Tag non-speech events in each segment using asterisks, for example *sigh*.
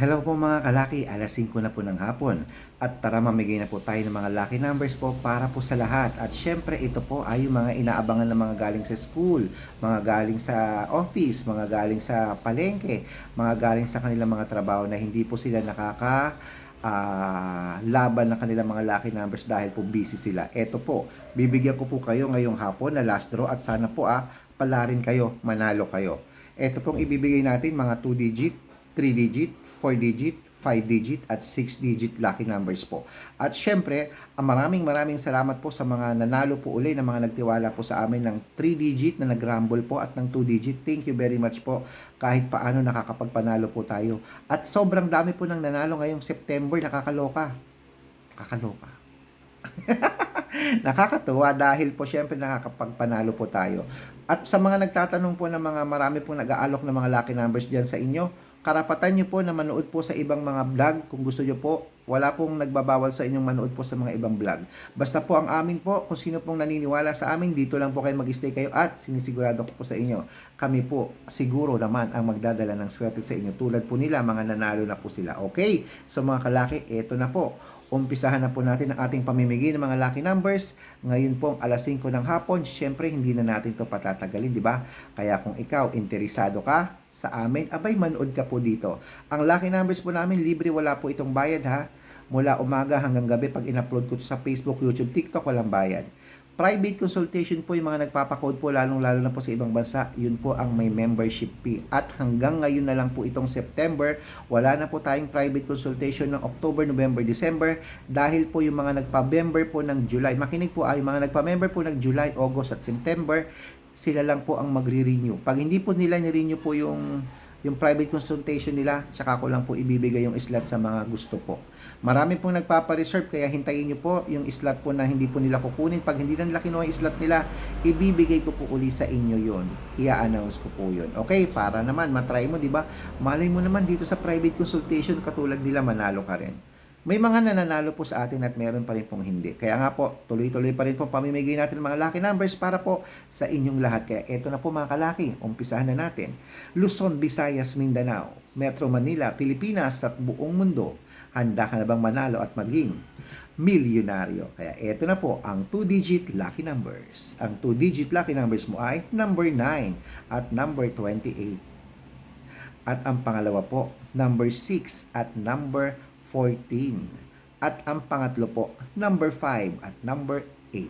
Hello po mga kalaki, alas 5 na po ng hapon. At tara mamigay na po tayo ng mga lucky numbers po para po sa lahat. At syempre ito po ay yung mga inaabangan ng mga galing sa school, mga galing sa office, mga galing sa palengke, mga galing sa kanilang mga trabaho na hindi po sila nakaka ah, laban ng kanilang mga lucky numbers dahil po busy sila. Ito po, bibigyan ko po kayo ngayong hapon na last draw at sana po ah, pala rin kayo, manalo kayo. Ito pong ibibigay natin mga 2 digit, 3 digit, 4 digit, 5 digit at 6 digit lucky numbers po. At syempre, maraming maraming salamat po sa mga nanalo po uli na mga nagtiwala po sa amin ng 3 digit na nag-rumble po at ng 2 digit. Thank you very much po kahit paano nakakapagpanalo po tayo. At sobrang dami po ng nanalo ngayong September, nakakaloka. Nakakaloka. *laughs* Nakakatuwa dahil po syempre nakakapagpanalo po tayo. At sa mga nagtatanong po ng mga marami pong nag-aalok ng mga lucky numbers diyan sa inyo, karapatan nyo po na manood po sa ibang mga vlog kung gusto nyo po. Wala pong nagbabawal sa inyong manood po sa mga ibang vlog. Basta po ang amin po, kung sino pong naniniwala sa amin, dito lang po kayo mag-stay kayo at sinisigurado ko po sa inyo, kami po siguro naman ang magdadala ng swerte sa inyo. Tulad po nila, mga nanalo na po sila. Okay? So mga kalaki, eto na po. Umpisahan na po natin ang ating pamimigay ng mga lucky numbers. Ngayon pong alas 5 ng hapon, syempre hindi na natin to patatagalin, di ba? Kaya kung ikaw interesado ka sa amin, abay manood ka po dito. Ang lucky numbers po namin, libre, wala po itong bayad ha. Mula umaga hanggang gabi, pag in-upload ko to sa Facebook, YouTube, TikTok, walang bayad. Private consultation po yung mga nagpapakode po lalong-lalo na po sa ibang bansa. Yun po ang may membership fee. At hanggang ngayon na lang po itong September, wala na po tayong private consultation ng October, November, December dahil po yung mga nagpa-member po ng July. Makinig po ay yung mga nagpa-member po ng July, August at September, sila lang po ang magre-renew. Pag hindi po nila ni-renew po yung yung private consultation nila, tsaka ko lang po ibibigay yung slot sa mga gusto po. Marami pong nagpapa-reserve, kaya hintayin nyo po yung slot po na hindi po nila kukunin. Pag hindi na nila kinuha yung slot nila, ibibigay ko po uli sa inyo yon I-announce ko po yon Okay, para naman, matry mo, di ba? Malay mo naman dito sa private consultation, katulad nila, manalo ka rin. May mga nananalo po sa atin at meron pa rin pong hindi. Kaya nga po, tuloy-tuloy pa rin po pamimigay natin mga lucky numbers para po sa inyong lahat. Kaya eto na po mga kalaki, umpisahan na natin. Luzon, Visayas, Mindanao, Metro Manila, Pilipinas at buong mundo. Handa ka na bang manalo at maging milyonaryo? Kaya eto na po ang 2-digit lucky numbers. Ang 2-digit lucky numbers mo ay number 9 at number 28. At ang pangalawa po, number 6 at number 14. At ang pangatlo po, number 5 at number 8.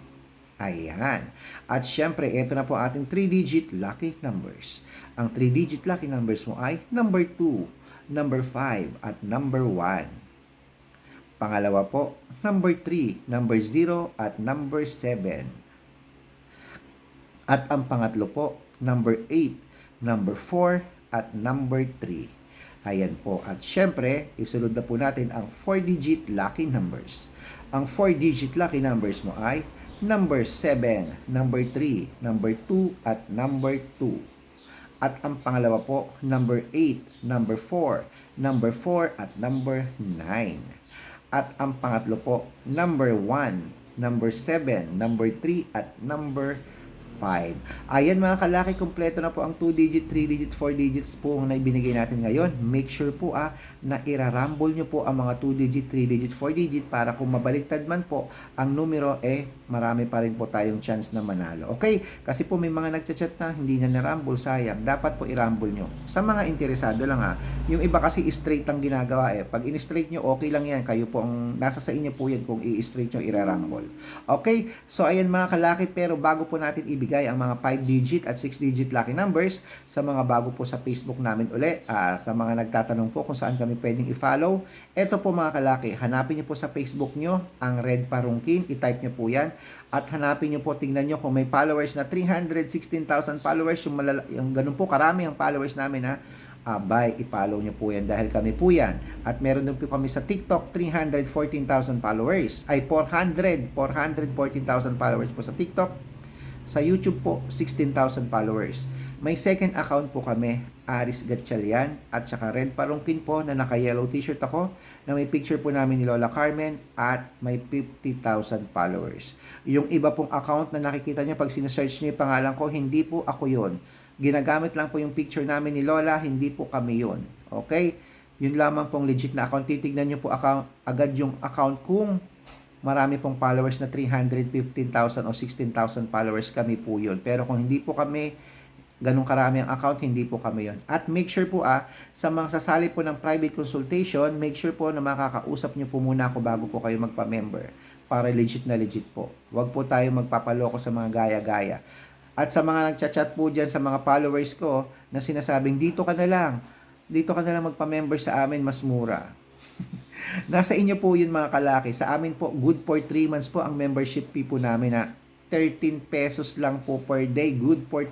Ayan. At syempre, ito na po ating 3-digit lucky numbers. Ang 3-digit lucky numbers mo ay number 2, number 5 at number 1. Pangalawa po, number 3, number 0 at number 7. At ang pangatlo po, number 8, number 4 at number 3. Ayan po. At syempre, isunod na po natin ang 4-digit lucky numbers. Ang 4-digit lucky numbers mo ay number 7, number 3, number 2, at number 2. At ang pangalawa po, number 8, number 4, number 4, at number 9. At ang pangatlo po, number 1, number 7, number 3, at number 5. Ayan mga kalaki, kompleto na po ang 2-digit, 3-digit, 4 digits po na ibinigay natin ngayon. Make sure po ah, na irarumble nyo po ang mga 2-digit, 3-digit, 4-digit para kung mabaliktad man po ang numero, eh marami pa rin po tayong chance na manalo. Okay? Kasi po may mga nagchat-chat na hindi na na-rumble, sayang. Dapat po i-rumble nyo. Sa mga interesado lang ha, yung iba kasi straight ang ginagawa eh. Pag in-straight nyo, okay lang yan. Kayo po ang, nasa sa inyo po yan kung i-straight nyo, irarumble. Okay? So ayan mga kalaki, pero bago po natin ibigay ibigay ang mga 5-digit at 6-digit lucky numbers sa mga bago po sa Facebook namin uli. Uh, sa mga nagtatanong po kung saan kami pwedeng i-follow. Ito po mga kalaki, hanapin nyo po sa Facebook nyo ang Red Parungkin. I-type nyo po yan. At hanapin nyo po, tingnan nyo kung may followers na 316,000 followers. Yung, malala, yung ganun po, karami ang followers namin ha abay, i-follow nyo po yan dahil kami po yan. At meron din po kami sa TikTok, 314,000 followers. Ay, 400, 414,000 followers po sa TikTok. Sa YouTube po, 16,000 followers. May second account po kami, Aris Gatchalian, at saka Red Parungkin po na naka-yellow t-shirt ako, na may picture po namin ni Lola Carmen, at may 50,000 followers. Yung iba pong account na nakikita nyo pag sinesearch nyo yung pangalan ko, hindi po ako yon Ginagamit lang po yung picture namin ni Lola, hindi po kami yon Okay? Yun lamang pong legit na account. Titignan nyo po account, agad yung account kung marami pong followers na 315,000 o 16,000 followers kami po yun. Pero kung hindi po kami ganun karami ang account, hindi po kami yon. At make sure po ah, sa mga sasali po ng private consultation, make sure po na makakausap nyo po muna ako bago po kayo magpa-member para legit na legit po. Huwag po tayo magpapaloko sa mga gaya-gaya. At sa mga nagchat-chat po dyan sa mga followers ko na sinasabing dito ka na lang, dito ka na lang magpa-member sa amin, mas mura. *laughs* Nasa inyo po yun mga kalaki. Sa amin po, good for 3 months po ang membership fee po namin na 13 pesos lang po per day. Good for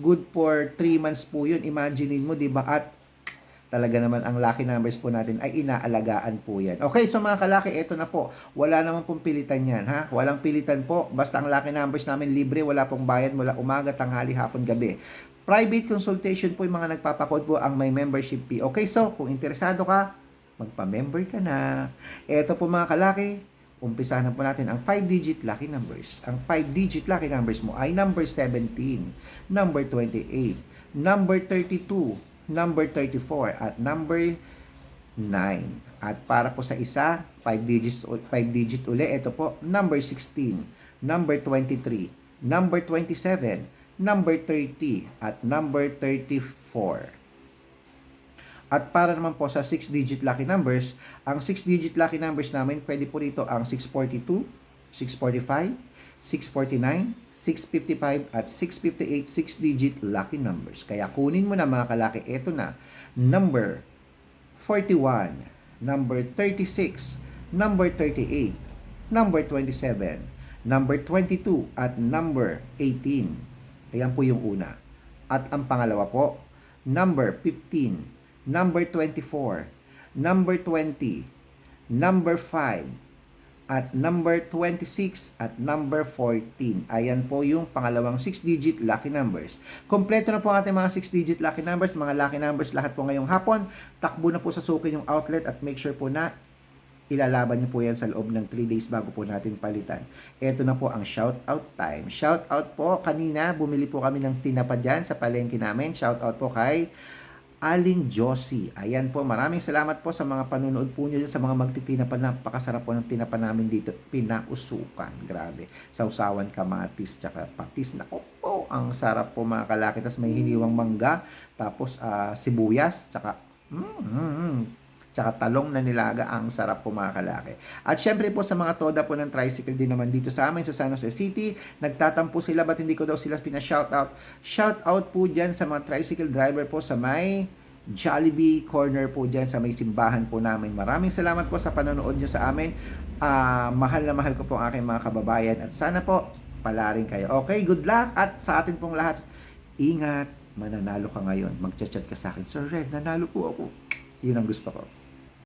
good for 3 months po yun. Imaginein mo, di ba? At talaga naman ang lucky numbers po natin ay inaalagaan po yan. Okay, so mga kalaki, eto na po. Wala naman pong pilitan yan, ha? Walang pilitan po. Basta ang lucky numbers namin libre, wala pong bayad mula umaga, tanghali, hapon, gabi. Private consultation po yung mga nagpapakod po ang may membership fee. Okay, so kung interesado ka, magpa-member ka na. Eto po mga kalaki, umpisahan na po natin ang 5-digit lucky numbers. Ang 5-digit lucky numbers mo ay number 17, number 28, number 32, number 34, at number 9. At para po sa isa, 5 digits 5 digit uli, ito po, number 16, number 23, number 27, number 30, at number 34. At para naman po sa 6-digit lucky numbers, ang 6-digit lucky numbers namin, pwede po dito ang 642, 645, 649, 655, at 658 6-digit lucky numbers. Kaya kunin mo na mga kalaki, ito na, number 41, number 36, number 38, number 27, number 22, at number 18. Ayan po yung una. At ang pangalawa po, number 15, number 24, number 20, number 5, at number 26 at number 14. Ayan po yung pangalawang 6-digit lucky numbers. Kompleto na po ang ating mga 6-digit lucky numbers, mga lucky numbers lahat po ngayong hapon. Takbo na po sa suki yung outlet at make sure po na ilalaban niyo po yan sa loob ng 3 days bago po natin palitan. Ito na po ang shout out time. Shout out po kanina, bumili po kami ng tinapa dyan sa palengke namin. Shout out po kay Aling Josie. Ayan po, maraming salamat po sa mga panunood po nyo sa mga magtitinapa. Napakasarap po ng tinapa namin dito. Pinausukan. Grabe. Sausawan kamatis, tsaka patis. Nako po, ang sarap po mga kalaki. Tapos may hiniwang mangga, tapos ah, sibuyas, tsaka mm, mm, mm. Tsaka talong na nilaga, ang sarap po mga kalaki. At syempre po sa mga toda po ng tricycle din naman dito sa amin sa San Jose City, nagtatampo sila, ba't hindi ko daw sila pina-shoutout? Shoutout po dyan sa mga tricycle driver po sa may Jollibee corner po dyan sa may simbahan po namin. Maraming salamat po sa panonood nyo sa amin. Ah, mahal na mahal ko po ang aking mga kababayan at sana po palarin kayo. Okay, good luck at sa atin pong lahat, ingat, mananalo ka ngayon. Magchat-chat ka sa akin, Sir Red, nanalo po ako. Yun ang gusto ko.